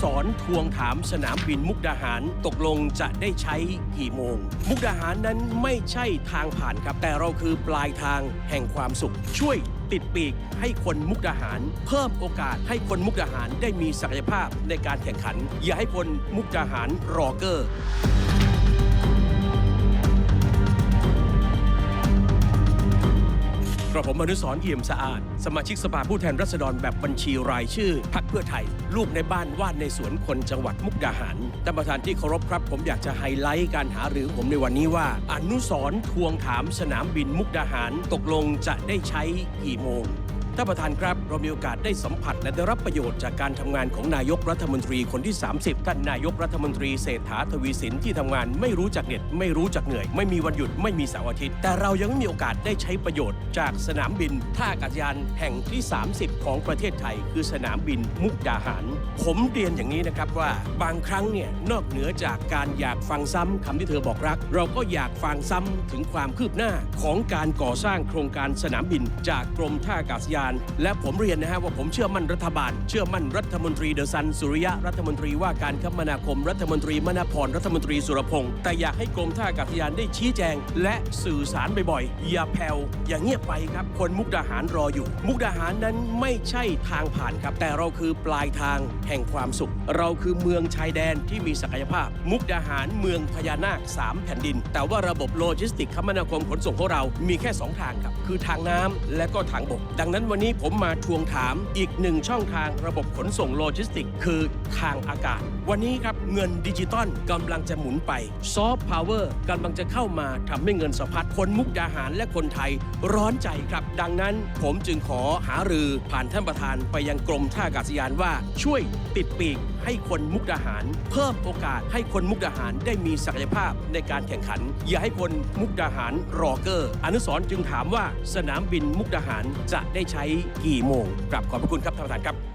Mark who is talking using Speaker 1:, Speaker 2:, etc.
Speaker 1: สรทวงถามสนามบินมุกดาหารตกลงจะได้ใช้กี่โมง มุกดาหารนั้นไม่ใช่ทางผ่านครับ แต่เราคือปลายทางแห่งความสุข ช่วยติดปีกให้คนมุกดาหาร เพิ่มโอกาสให้คนมุกดาหารได้มีศักยภาพในการแข่งขัน อย่าให้คนมุกดาหารรอเกอร์ กระผมอนุสรเอี่ยมสะอาด สมาชิกสภาผู้แทนราษฎรแบบบัญชีรายชื่อพักเพื่อไทย ลูกในบ้านว่านในสวนคนจังหวัดมุกดาหารท่านประธานที่เคารพครับ ผมอยากจะไฮไลท์การหารือผมในวันนี้ว่า อนุสรทวงถามสนามบินมุกดาหารตกลงจะได้ใช้กี่โมง ท่านประธานครับเรามีโอกาสได้สัมผัสและได้รับประโยชน์จากการทำงานของนายกรัฐมนตรีคนที่ 30 ท่านนายกรัฐมนตรีเศรษฐาทวีสินที่ทำงานไม่รู้จักเหน็ดไม่รู้จักเหนื่อย ไม่มีวันหยุดไม่มีเสาร์อาทิตย์ แต่เรายังไม่มีโอกาสได้ใช้ประโยชน์ จากสนามบิน ท่าอากาศยานแห่งที่ 30 ของประเทศไทย คือสนามบินมุกดาหาร ผมเรียนอย่างนี้นะครับว่าบางครั้งเนี่ยนอกเหนือจากการอยากฟังซ้ำคำที่เธอบอกรัก เราก็อยากฟังซ้ำถึงความคืบหน้าของการก่อสร้างโครงการสนามบิน จากกรมท่าอากาศยานและผมเรียนนะฮะว่าผมเชื่อมั่นรัฐบาล เชื่อมั่นรัฐมนตรีเดอซันสุริยะรัฐมนตรีว่าการคมนาคม รัฐมนตรีมณพรรัฐมนตรีสุรพงศ์แต่อยากให้กรมท่าอากาศยานได้ชี้แจง และสื่อสารบ่อยๆอย่าแผ่วอย่าเงียบไปครับ คนมุกดาหารรออยู่ มุกดาหารนั้นไม่ใช่ทางผ่านครับ แต่เราคือปลายทางแห่งความสุข เราคือเมืองชายแดนที่มีศักยภาพ มุกดาหารเมืองพญานาคสามแผ่นดิน แต่ว่าระบบโลจิสติกส์คมนาคมขนส่งของเรามีแค่สองทางครับคือทางน้ำและก็ทางบก ดังนั้นวันนี้ผมมาทวงถามอีกหนึ่งช่องทางระบบขนส่งโลจิสติก คือทางอากาศ วันนี้ครับเงินดิจิตอลกำลังจะหมุนไปซอฟต์พาวเวอร์กำลังจะเข้ามาทำให้เงินสะพัดคนมุกดาหารและคนไทยร้อนใจครับ ดังนั้นผมจึงขอหารือผ่านท่านประธานไปยังกรมท่าอากาศยานว่าช่วยติดปีกให้คนมุกดาหาร เพิ่มโอกาสให้คนมุกดาหารได้มีศักยภาพในการแข่งขัน อย่าให้คนมุกดาหารรอเกอร์ อนุสร์จึงถามว่าสนามบินมุกดาหารจะได้ใช้ช้กี่โมงกลับขอบพระคุณครับท่านประธานครับ